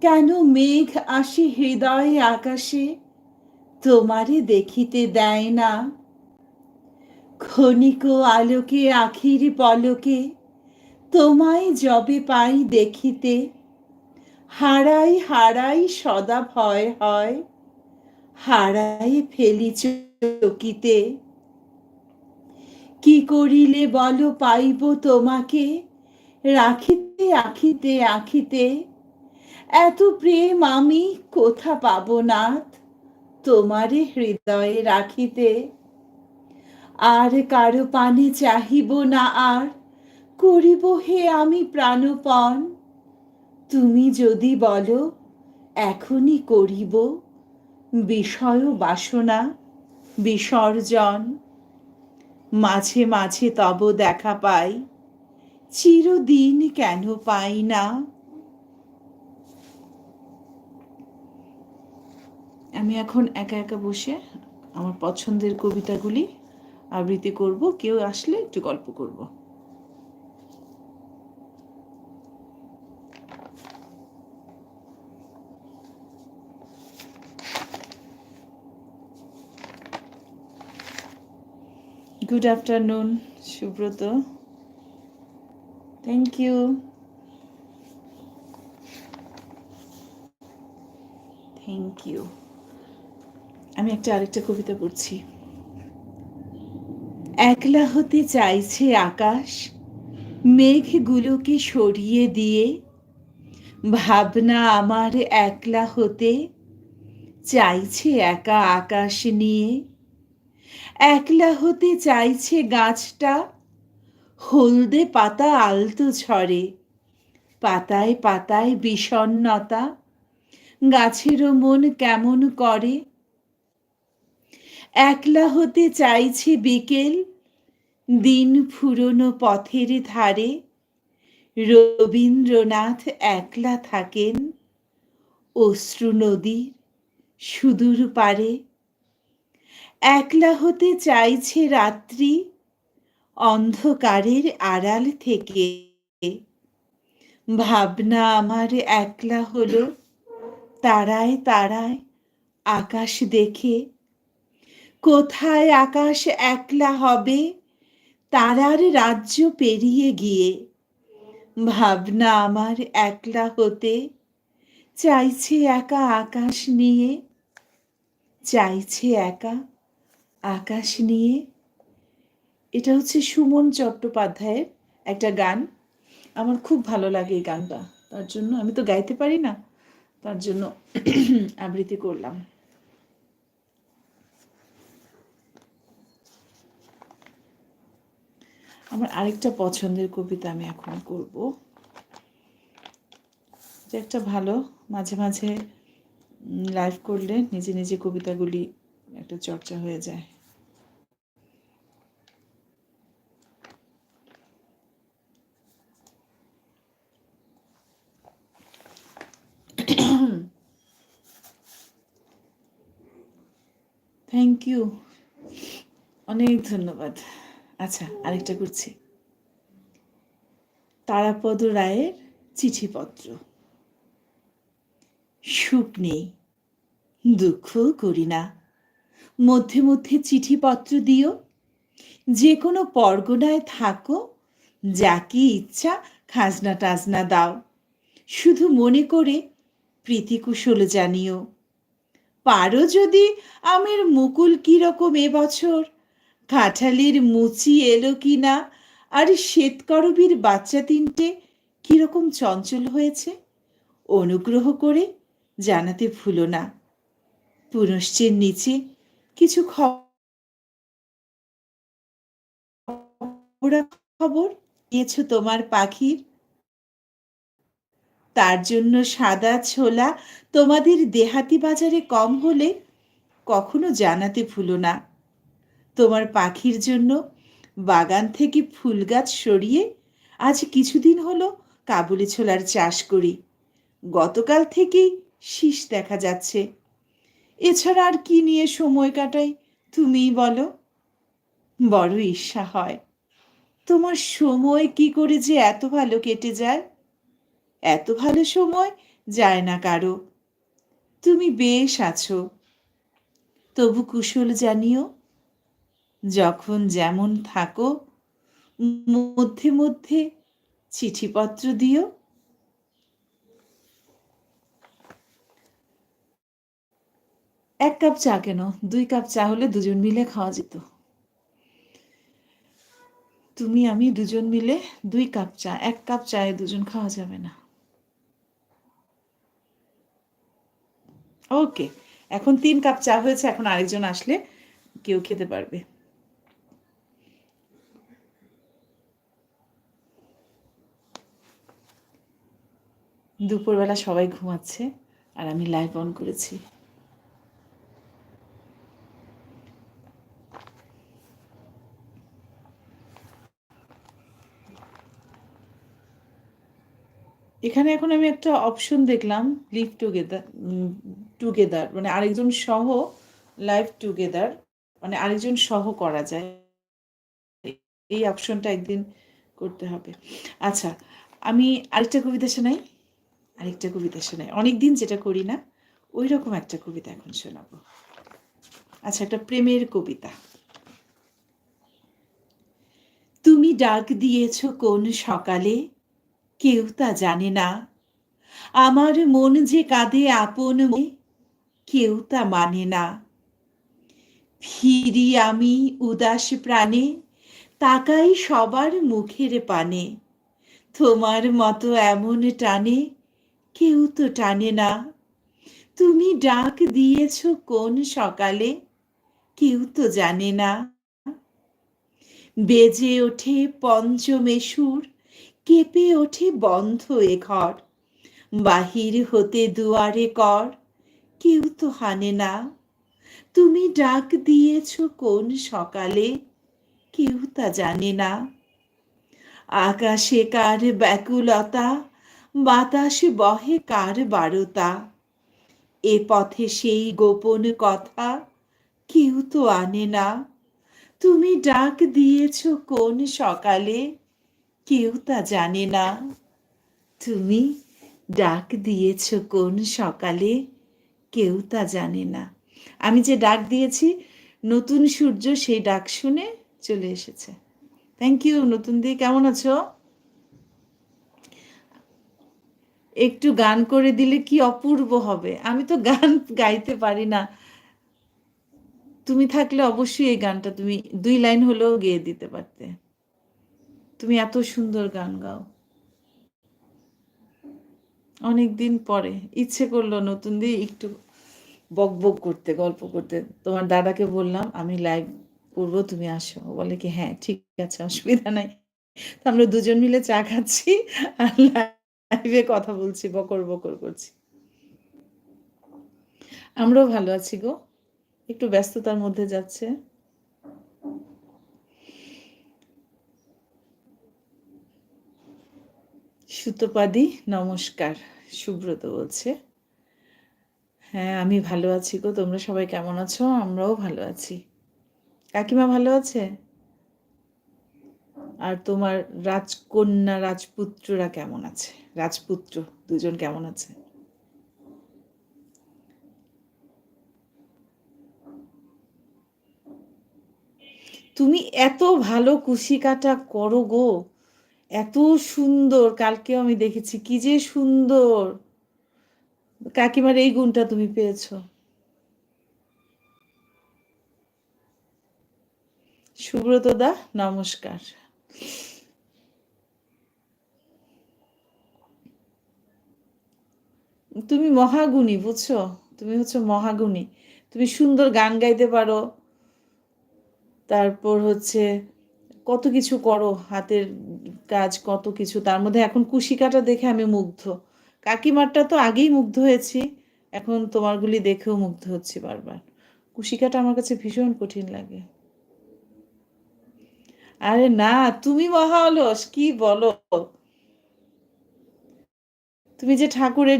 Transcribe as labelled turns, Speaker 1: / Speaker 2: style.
Speaker 1: কেন মেঘ আসে হৃদয়ে আকাশে? তোমারে দেখিতে দেয় না। ক্ষণিক আলোকে, আখির পলকে, তোমায় যবে পাই দেখিতে। হারাই হারাই সদা ভয় হয় হারাই ফেলি চকিতে। কি করিলে বলো পাইব তোমাকে? রাখিতে, আখিতে আখিতে। এত প্রেম আমি কোথা পাব নাথ? তোমারে হৃদয়ে রাখিতে। আর কারও পানে চাহিব না আর, করিব হে আমি প্রাণপণ। তুমি যদি বলো, এখনই করিব। বিষয় বাসনা, বিসর্জন। মাঝে মাঝে তব দেখা পাই। চিরদিন কেন পাই না? আমি এখন একা একা বসে আমার পছন্দের কবিতাগুলি আবৃত্তি করব। কেউ আসলে একটু গল্প করব। Good afternoon Subrata. Thank you thank you আমি একটা আরেকটা কবিতা পড়ছি। একলা হতে চাইছে আকাশ, মেঘগুলোকে সরিয়ে দিয়ে। ভাবনা আমার একলা হতে চাইছে একা আকাশ নিয়ে। একলা হতে চাইছে গাছটা হলদে পাতা আলতো ঝরে, পাতায় পাতায় বিষণ্নতা গাছেরও মন কেমন করে? একলা হতে চাইছে বিকেল, দিন ফুরনো পথের ধারে, রবীন্দ্রনাথ একলা থাকেন, অশ্রু নদীর সুদূর পারে। একলা হতে চাইছে রাত্রি অন্ধকারের আড়াল থেকে। ভাবনা আমার একলা হলো, তারায় তারায় আকাশ দেখে। কোথায় আকাশ একলা হবে, তারার রাজ্য পেরিয়ে গিয়ে। ভাবনা আমার একলা হতে, চাইছে একা আকাশ নিয়ে, চাইছে একা আকাশ নিয়ে। এটা হচ্ছে সুমন চট্টোপাধ্যায়ের একটা গান। আমার খুব ভালো লাগে এই গানটা। তার জন্য আমি তো গাইতে পারি না। তার জন্য আবৃত্তি করলাম। আমার আরেকটা পছন্দের কবিতা আমি এখন করব। যে একটা ভালো মাঝে মাঝে লাইভ করলে নিজে নিজে কবিতাগুলি একটা চর্চা হয়ে যায়। থ্যাংক ইউ অনেক ধন্যবাদ। আচ্ছা আরেকটা করছি। তারাপদ রায়ের চিঠিপত্র। সুখ নেই দুঃখ করি না। মধ্যে মধ্যে চিঠিপত্র দিও। যে কোনো পরগনায় থাকো যাকে ইচ্ছা খাজনা টাজনা দাও। শুধু মনে করে প্রীতিকুশল জানিও। পারো যদি আমের মুকুল কীরকম এবছর? কাঁঠালির মুচি এলো কি না আর শ্বেতকরবীর বাচ্চা তিনটে কীরকম চঞ্চল হয়েছে? অনুগ্রহ করে জানাতে ভুলো না। পুনশ্চের নিচে কিছু খবর দিয়েছ তোমার পাখির? তার জন্য সাদা ছোলা তোমাদের দেহাতি বাজারে কম হলে কখনো জানাতে ভুলো না। তোমার পাখির জন্য বাগান থেকে ফুল গাছ সরিয়ে আজ কিছুদিন হলো কাবুলি ছোলার চাষ করি। গতকাল থেকেই শীষ দেখা যাচ্ছে। এছাড়া আর কি নিয়ে সময় কাটাই তুমিই বলো? বড় ঈর্ষা হয়। তোমার সময় কি করে যে এত ভালো কেটে যায়? এত ভালো সময় যায় না কারও। তুমি বেশ আছো। তবু কুশল জানিও, যখন যেমন থাকো, মধ্যে মধ্যে চিঠিপত্র দিও। এক কাপ চা কেন? দুই কাপ চা হলে দুজন মিলে খাওয়া যেত। তুমি, আমি দুজন মিলে দুই কাপ চা, এক কাপ চায়ে দুজন খাওয়া যাবে না। ওকে এখন তিন কাপ চা হয়েছে, এখন আরেকজন আসলে কেউ খেতে পারবে। দুপুরবেলা সবাই ঘুমাচ্ছে আর আমি লাইভ অন করেছি। এখানে এখন আমি একটা অপশন দেখলাম লিভ টুগেদার টুগেদার মানে আরেকজন সহ লাইভ টুগেদার মানে আরেকজন সহ করা যায়। এই অপশনটা একদিন করতে হবে। আচ্ছা আমি আরেকটা কবিতা শোনাই? আরেকটা কবিতা শোনাই। অনেকদিন যেটা করি না ওই রকম একটা কবিতা এখন শোনাবো। আচ্ছা একটা প্রেমের কবিতা। তুমি ডাক দিয়েছ কোন সকালে? কেউ তা জানে না। আমার মন যে কাঁদে আপন কেউ তা মানে না। ফিরি আমি উদাস প্রাণে, তাকাই সবার মুখের পানে। তোমার মতো এমন টানে, কেউ তো টানে না। তুমি ডাক দিয়েছ কোন সকালে, কেউ তো জানে না। বেজে ওঠে পঞ্চমেশুর কেঁপে ওঠে বন্ধ এ ঘর। বাহির হতে দুয়ারে কর, কেউ তো হানে না। তুমি ডাক দিয়েছ কোন সকালে, কেউ তা জানে না। আকাশে কার ব্যাকুলতা, বাতাসে বহে কার বারতা। এ পথে সেই গোপন কথা, কেউ তো আনে না। তুমি ডাক দিয়েছ কোন সকালে কেউ তা জানে না। তুমি ডাক দিয়েছ কোন সকালে? কেউ তা জানে না। আমি যে ডাক দিয়েছি, নতুন সূর্য সেই ডাক শুনে চলে এসেছে। থ্যাংক ইউ নতুন দিয়ে কেমন আছো? একটু গান করে দিলে কি অপূর্ব হবে? আমি তো গান গাইতে পারি না। তুমি থাকলে অবশ্যই এই গানটা তুমি দুই লাইন হলেও গেয়ে দিতে পারতে। তুমি এত সুন্দর গান গাও। অনেক দিন পরে, ইচ্ছে করল নতুন দিয়ে একটু বক বক করতে, গল্প করতে। তোমার দাদাকে বললাম, আমি লাইভ করব, তুমি আসো। বলে কি হ্যাঁ ঠিক আছে, অসুবিধা নাই। আমরা দুজন মিলে চা খাচ্ছি আর লাইভে কথা বলছি, বকর বকর করছি। আমরাও ভালো আছি গো। একটু ব্যস্ততার মধ্যে যাচ্ছে। সুতোপাদি, নমস্কার। সুব্রত বলছে। হ্যাঁ আমি ভালো আছি গো। তোমরা সবাই কেমন আছো? আমরাও ভালো আছি। কাকিমা ভালো আছে? আর তোমার রাজকন্যা, রাজপুত্ররা কেমন আছে? রাজপুত্র, দুজন কেমন আছে? তুমি এত ভালো কুশি কাটা করো গো। এত সুন্দর, কালকেও আমি দেখেছি, কি যে সুন্দর। কাকিমার এই গুণটা তুমি পেয়েছ। সুব্রত দা, নমস্কার। তুমি মহাগুণী, বুঝছ? তুমি হচ্ছে মহাগুণী। তুমি সুন্দর গান গাইতে পারো। তারপর হচ্ছে কত কিছু করো, হাতের কাজ কত কিছু, তার মধ্যে এখন কুশিকাটা দেখে আমি মুগ্ধ। কাকিমারটা তো আগেই মুগ্ধ হয়েছি, এখন তোমারগুলি দেখেও মুগ্ধ হচ্ছি বারবার। কুশিকাটা আমার কাছে ভীষণ কঠিন লাগে। আরে না, তুমি মহা অলস কি বলো? তুমি যে ঠাকুরের